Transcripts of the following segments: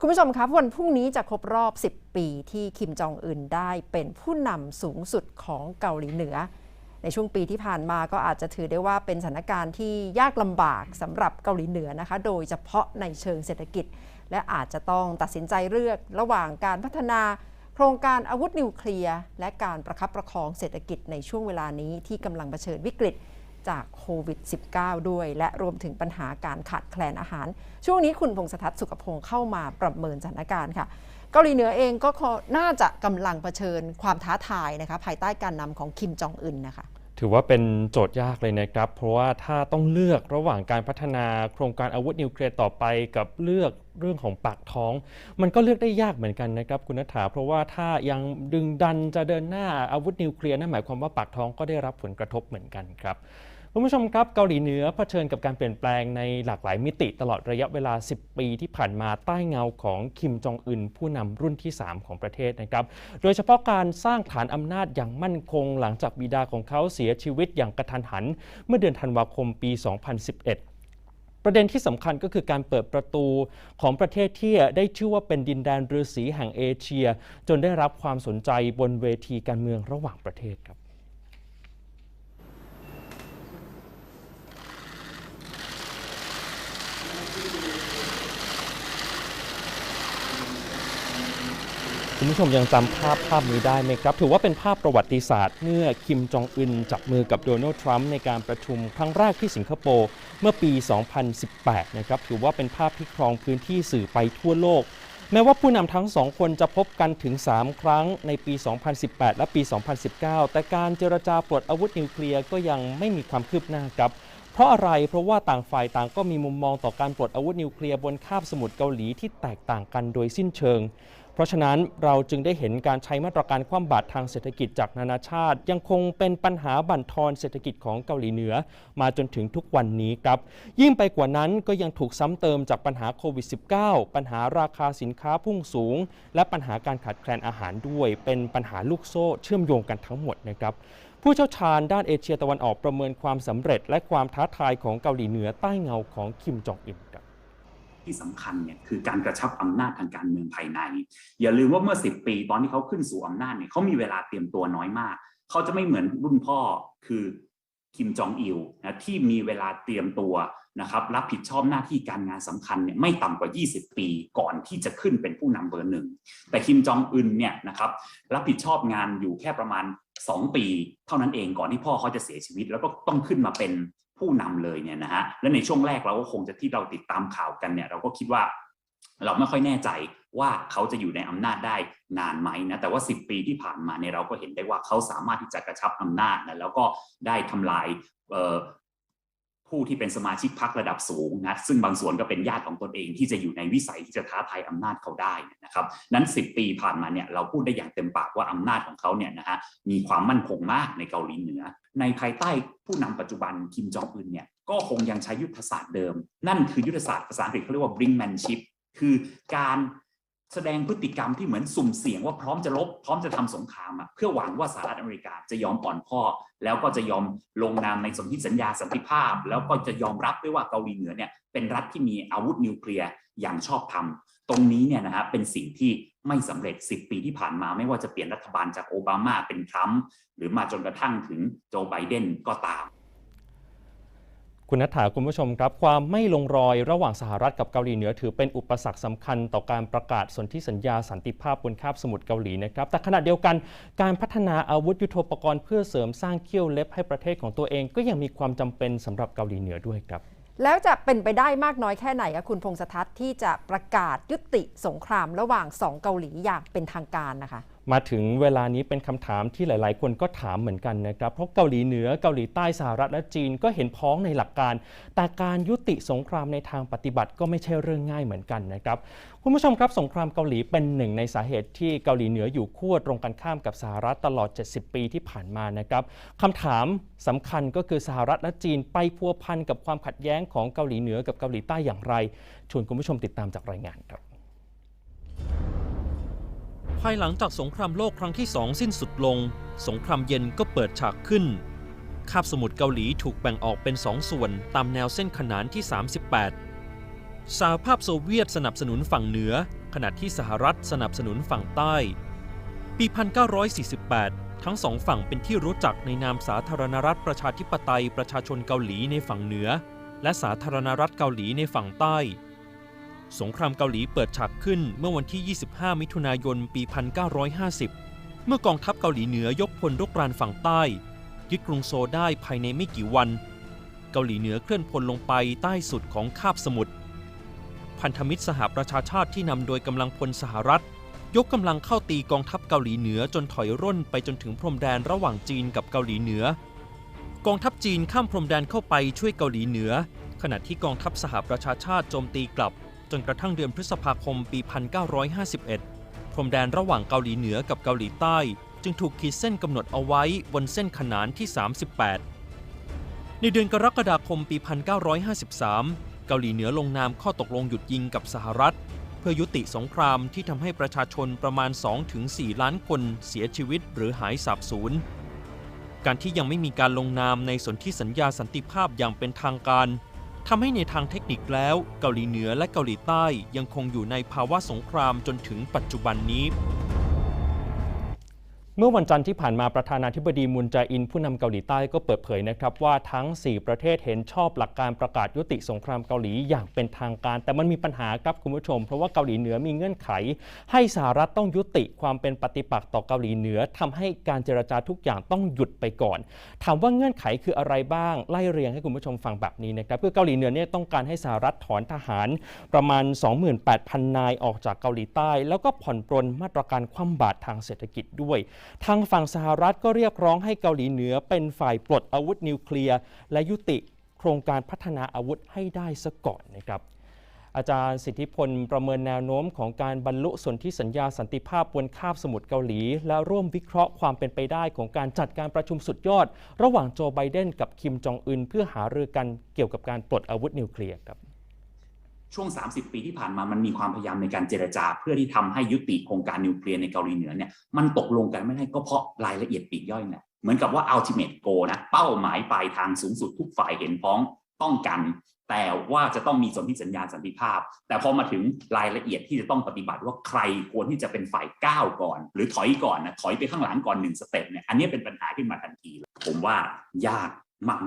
คุณผู้ชมครับวันพรุ่งนี้จะครบรอบ 10 ปีที่คิมจองอึนได้เป็นผู้นำสูงสุดของเกาหลีเหนือ ในช่วงปีที่ผ่านมาก็อาจจะถือได้ว่าเป็นสถานการณ์ที่ยากลำบากสำหรับเกาหลีเหนือนะคะ โดยเฉพาะในเชิงเศรษฐกิจ และอาจจะต้องตัดสินใจเลือกระหว่างการพัฒนาโครงการอาวุธนิวเคลียร์และการประคับประคองเศรษฐกิจในช่วงเวลานี้ที่กำลังเผชิญวิกฤต จากโควิด -19 ด้วย และรวมถึงปัญหาการขาดแคลนอาหาร ช่วงนี้คุณพงศทัศน์สุขพงศ์เข้ามาประเมินสถานการณ์ค่ะเกาหลีเหนือเองก็น่าจะกำลังเผชิญความท้าทายนะคะภายใต้การนำของคิมจองอึนนะคะถือว่าเป็นโจทย์ยากเลยนะครับ เพราะว่าถ้าต้องเลือกระหว่างการพัฒนาโครงการอาวุธนิวเคลียร์ต่อไปกับเลือกเรื่องของปากท้อง มันก็เลือกได้ยากเหมือนกันนะครับคุณนัฐาเพราะว่าถ้ายังดึงดันจะเดินหน้าอาวุธนิวเคลียร์นั่นหมายความว่าปากท้องก็ได้รับผลกระทบเหมือนกันครับ คุณผู้ชมครับเกาหลีเหนือเผชิญกับการเปลี่ยนแปลงในหลากหลายมิติตลอดระยะเวลา 10 ปีที่ผ่านมาใต้เงาของคิมจองอึนผู้นำรุ่นที่ 3 ของประเทศนะครับโดยเฉพาะการสร้างฐานอำนาจอย่างมั่นคง หลังจากบิดาของเขาเสียชีวิตอย่างกระทันหัน เมื่อเดือนธันวาคมปี 2011ประเด็นที่สำคัญก็คือการเปิดประตูของประเทศที่ได้ชื่อว่าเป็นดินแดนฤาษีแห่งเอเชีย จนได้รับความสนใจบนเวทีการเมืองระหว่างประเทศครับ คุณผู้ชมยังจำภาพภาพนี้ได้ไหมครับ ถือว่าเป็นภาพประวัติศาสตร์เมื่อคิมจองอึนจับมือกับโดนัลด์ทรัมป์ในการประชุมครั้งแรกที่สิงคโปร์เมื่อปี 2018 นะครับ ถือว่าเป็นภาพที่ครองพื้นที่สื่อไปทั่วโลก แม้ว่าผู้นำทั้งสองคนจะพบกันถึง 3 ครั้งในปี 2018 และปี 2019 แต่การเจรจาปลดอาวุธนิวเคลียร์ก็ยังไม่มีความคืบหน้าครับเพราะอะไร เพราะว่าต่างฝ่ายต่างก็มีมุมมองต่อการปลดอาวุธนิวเคลียร์บนคาบสมุทรเกาหลีที่แตกต่างกันโดยสิ้นเชิง เพราะฉะนั้นเราจึงได้เห็นการใช้มาตรการคว่ำบาตรทางเศรษฐกิจจากนานาชาติ ยังคงเป็นปัญหาบั่นทอนเศรษฐกิจของเกาหลีเหนือ มาจนถึงทุกวันนี้ครับ ยิ่งไปกว่านั้นก็ยังถูกซ้ำเติมจากปัญหาโควิด -19 ปัญหาราคาสินค้าพุ่งสูง และปัญหาการขาดแคลนอาหารด้วย เป็นปัญหาลูกโซ่เชื่อมโยงกันทั้งหมดนะครับผู้เชี่ยวชาญด้านเอเชียตะวันออกประเมินความสำเร็จ และความท้าทายของเกาหลีเหนือใต้เงาของคิมจองอึนครับ ที่สำคัญเนี่ยคือการกระชับอำนาจทางการเมืองภายใน อย่าลืมว่าเมื่อ 10 ปีตอนที่เขาขึ้นสู่อำนาจเนี่ยเขามีเวลาเตรียมตัวน้อยมาก เขาจะไม่เหมือนรุ่นพ่อคือคิมจองอิลนะที่มีเวลาเตรียมตัวนะครับรับผิดชอบหน้าที่การงานสำคัญเนี่ยไม่ต่ำกว่า 20 ปีก่อนที่จะขึ้นเป็นผู้นำเบอร์หนึ่งแต่คิมจองอึนเนี่ยนะครับรับผิดชอบงานอยู่แค่ประมาณ 2 ปี เท่านั้นเองก่อนที่พ่อเขาจะเสียชีวิต แล้วก็ต้องขึ้นมาเป็น ผู้นำเลยเนี่ยนะฮะและในช่วงแรกเราก็คงจะที่เราติดตามข่าวกันเนี่ยเราก็คิดว่าเราไม่ค่อยแน่ใจว่าเขาจะอยู่ในอำนาจได้นานไหมนะแต่ว่า 10 ปีที่ผ่านมาเนี่ยเราก็เห็นได้ว่าเขาสามารถที่จะกระชับอำนาจนะแล้วก็ได้ทำลาย ผู้ที่เป็นสมาชิกพรรคระดับสูงนะซึ่งบางส่วนก็เป็นญาติของตนเองที่จะอยู่ในวิสัยที่จะท้าทายอำนาจเขาได้นะครับนั้น 10 ปีผ่านมาเนี่ยเราพูดได้อย่างเต็มปากว่าอำนาจของเขาเนี่ยนะฮะมีความมั่นคงมากในเกาหลีเหนือ ในภายใต้ผู้นำปัจจุบันคิมจองอึนเนี่ยก็คงยังใช้ยุทธศาสตร์เดิม นั่นคือยุทธศาสตร์ภาษาอังกฤษเขาเรียกว่า brinkmanship คือการ แสดงพฤติกรรมที่เหมือนสุ่มเสี่ยงว่าพร้อมจะลบ พร้อมจะทำสงครามอะเพื่อหวังว่าสหรัฐอเมริกาจะยอมอ่อนข้อ แล้วก็จะยอมลงนามในสนธิสัญญาสันติภาพ แล้วก็จะยอมรับด้วยว่าเกาหลีเหนือเนี่ยเป็นรัฐที่มีอาวุธนิวเคลียร์อย่างชอบธรรมตรงนี้เนี่ยนะฮะเป็นสิ่งที่ไม่สำเร็จ 10 ปีที่ผ่านมาไม่ว่าจะเปลี่ยนรัฐบาลจากโอบามาเป็นทรัมป์หรือมาจนกระทั่งถึงโจไบเดนก็ตาม คุณนัฐาคุณผู้ชมครับ ความไม่ลงรอยระหว่างสหรัฐกับเกาหลีเหนือ ถือเป็นอุปสรรคสำคัญต่อการประกาศสนธิสัญญาสันติภาพบนคาบสมุทรเกาหลีนะครับ แต่ขณะเดียวกันการพัฒนาอาวุธยุโทโธปกรณ์เพื่อเสริมสร้างเขี้ยวเล็บให้ประเทศของตัวเอง ก็ยังมีความจำเป็นสำหรับเกาหลีเหนือด้วยครับ แล้วจะเป็นไปได้มากน้อยแค่ไหนคะคุณพงศทัศน์ที่จะประกาศยุติสงครามระหว่างสองเกาหลีอย่างเป็นทางการนะคะ มาถึงเวลานี้เป็นคำถามที่หลาย ๆ คนก็ถามเหมือนกันนะครับ เพราะเกาหลีเหนือเกาหลีใต้สหรัฐและจีนก็เห็นพ้องในหลักการ แต่การยุติสงครามในทางปฏิบัติก็ไม่ใช่เรื่องง่ายเหมือนกันนะครับคุณผู้ชมครับสงครามเกาหลีเป็นหนึ่งในสาเหตุที่เกาหลีเหนืออยู่ขั้วตรงกันข้ามกับสหรัฐตลอด 70 ปีที่ผ่านมานะครับคำถามสำคัญก็คือสหรัฐและจีนไปพัวพันกับความขัดแย้งของเกาหลีเหนือกับเกาหลีใต้อย่างไรชวนคุณผู้ชมติดตามจากรายงานครับายหลังจากสงครามโลกครั้งที่สองสิ้นสุดลง สงครามเย็นก็เปิดฉากขึ้น คาบสมุทรเกาหลีถูกแบ่งออกเป็นสองส่วนตามแนวเส้นขนานที่ 38 สหภาพโซเวียตสนับสนุนฝั่งเหนือ ขณะที่สหรัฐสนับสนุนฝั่งใต้ ปี 1948 ทั้งสองฝั่งเป็นที่รู้จักในนามสาธารณรัฐประชาธิปไตยประชาชนเกาหลีในฝั่งเหนือ และสาธารณรัฐเกาหลีในฝั่งใต้ สงครามเกาหลีเปิดฉากขึ้นเมื่อวันที่ 25 มิถุนายน ปี 1950 เมื่อกองทัพเกาหลีเหนือยกพลรุกรานฝั่งใต้ ยึดกรุงโซได้ภายในไม่กี่วัน เกาหลีเหนือเคลื่อนพลลงไปใต้สุดของคาบสมุทร พันธมิตรสหประชาชาติที่นำโดยกำลังพลสหรัฐ ยกกำลังเข้าตีกองทัพเกาหลีเหนือจนถอยร่นไปจนถึงพรมแดนระหว่างจีนกับเกาหลีเหนือกองทัพจีนข้ามพรมแดนเข้าไปช่วยเกาหลีเหนือ ขณะที่กองทัพสหประชาชาติโจมตีกลับ จนกระทั่งเดือนพฤษภาคมปี 1951 พรมแดนระหว่างเกาหลีเหนือกับเกาหลีใต้ จึงถูกขีดเส้นกำหนดเอาไว้บนเส้นขนานที่ 38 ในเดือนกรกฎาคมปี 1953 เกาหลีเหนือลงนามข้อตกลงหยุดยิงกับสหรัฐ เพื่อยุติสงครามที่ทำให้ประชาชนประมาณ 2-4 ล้านคนเสียชีวิตหรือหายสาบสูญการที่ยังไม่มีการลงนามในสนธิสัญญาสันติภาพอย่างเป็นทางการ ทำให้ในทางเทคนิคแล้ว เกาหลีเหนือและเกาหลีใต้ยังคงอยู่ในภาวะสงครามจนถึงปัจจุบันนี้ เมื่อวันจันทร์ที่ผ่านมาประธานาธิบดีมุนแจอินผู้นำเกาหลีใต้ก็เปิดเผยนะครับว่าทั้ง 4 ประเทศเห็นชอบหลักการประกาศยุติสงครามเกาหลีอย่างเป็นทางการ แต่มันมีปัญหาครับคุณผู้ชม เพราะว่าเกาหลีเหนือมีเงื่อนไข ให้สหรัฐต้องยุติความเป็นปฏิปักษ์ต่อเกาหลีเหนือทำให้การเจรจาทุกอย่างต้องหยุดไปก่อน ถามว่าเงื่อนไขคืออะไรบ้างไล่เรียงให้คุณผู้ชมฟังแบบนี้นะครับคือเกาหลีเหนือเนี่ยต้องการให้สหรัฐถอนทหารประมาณ 28,000 นายออกจากเกาหลีใต้ แล้วก็ผ่อนปรนมาตรการคว่ำบาตรทางเศรษฐกิจด้วยทางฝั่งสหรัฐก็เรียกร้องให้เกาหลีเหนือเป็นฝ่ายปลดอาวุธนิวเคลียร์และยุติโครงการพัฒนาอาวุธให้ได้ซะก่อนนะครับอาจารย์สิทธิพลประเมินแนวโน้มของการบรรลุสนธิสัญญาสันติภาพบนคาบสมุทรเกาหลี และร่วมวิเคราะห์ความเป็นไปได้ของการจัดการประชุมสุดยอด ระหว่างโจไบเดนกับคิมจองอึนเพื่อหารือกันเกี่ยวกับการปลดอาวุธนิวเคลียร์ครับ ช่วง 30 ปีที่ผ่านมามันมีความพยายามในการเจรจา เพื่อที่ทำให้ยุติโครงการนิวเคลียร์ในเกาหลีเหนือเนี่ยมันตกลงกันไม่ได้ก็เพราะรายละเอียดปีกย่อยเนี่ยเหมือนกับว่า ultimate goal นะเป้าหมายปลายทางสูงสุดทุกฝ่ายเห็นพ้องต้องกัน แต่ว่าจะต้องมีสนธิสัญญาสันติภาพ แต่พอมาถึงรายละเอียดที่จะต้องปฏิบัติว่าใครควรที่จะเป็นฝ่ายก้าวก่อน หรือถอยก่อนนะถอยไปข้างหลังก่อนหนึ่งสเต็ปเนี่ยอันนี้เป็นปัญหาขึ้นมาทันที ผมว่ายาก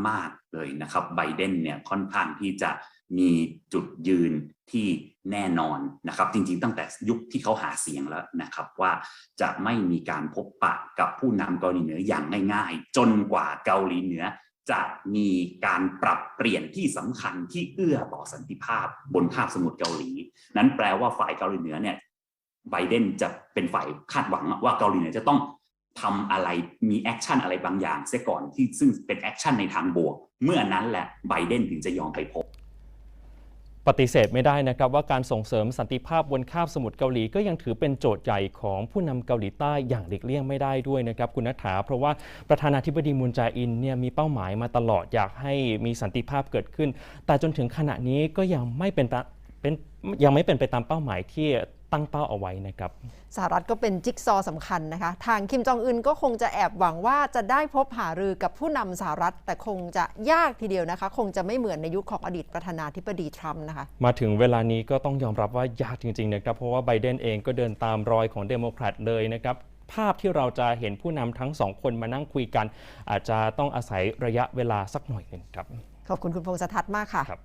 มาก ๆ เลยนะครับไบเดนเนี่ยค่อนข้างที่จะมีจุดยืนที่แน่นอนนะครับ จริง ๆ ตั้งแต่ยุคที่เขาหาเสียงแล้วนะครับว่าจะไม่มีการพบปะกับผู้นำเกาหลีเหนืออย่างง่าย ๆ จนกว่าเกาหลีเหนือจะมีการปรับเปลี่ยนที่สำคัญที่เอื้อต่อสันติภาพบนคาบสมุทรเกาหลี นั้นแปลว่าฝ่ายเกาหลีเหนือเนี่ยไบเดนจะเป็นฝ่ายคาดหวังว่าเกาหลีเหนือจะต้อง ทำอะไรมีแอคชั่นอะไรบางอย่างเสียก่อนที่ซึ่งเป็นแอคชั่นในทางบวก เมื่อนั้นแหละไบเดนถึงจะยอมไปพบ ปฏิเสธไม่ได้นะครับว่าการส่งเสริมสันติภาพบนคาบสมุทรเกาหลีก็ยังถือเป็นโจทย์ใหญ่ของผู้นำเกาหลีใต้อย่างหลีกเลี่ยงไม่ได้ด้วยนะครับคุณนัฐาเพราะว่าประธานาธิบดีมุนแจอินเนี่ยมีเป้าหมายมาตลอดอยากให้มีสันติภาพเกิดขึ้น แต่จนถึงขณะนี้ก็ยังไม่เป็นเป็นยังไม่เป็นไปตามเป้าหมายที่ ตั้งเป้าเอาไว้นะครับสหรัฐก็เป็นจิ๊กซอว์สำคัญนะคะ ทางคิมจองอึนก็คงจะแอบหวังว่าจะได้พบหารือกับผู้นำสหรัฐ แต่คงจะยากทีเดียวนะคะ คงจะไม่เหมือนในยุคของอดีตประธานาธิบดีทรัมป์นะคะ มาถึงเวลานี้ก็ต้องยอมรับว่ายากจริงๆนะครับ เพราะว่าไบเดนเองก็เดินตามรอยของเดโมแครตเลยนะครับภาพที่เราจะเห็นผู้นำทั้งสองคนมานั่งคุยกัน อาจจะต้องอาศัยระยะเวลาสักหน่อยหนึ่งครับ ขอบคุณคุณพงษ์สทัศน์มากค่ะครับ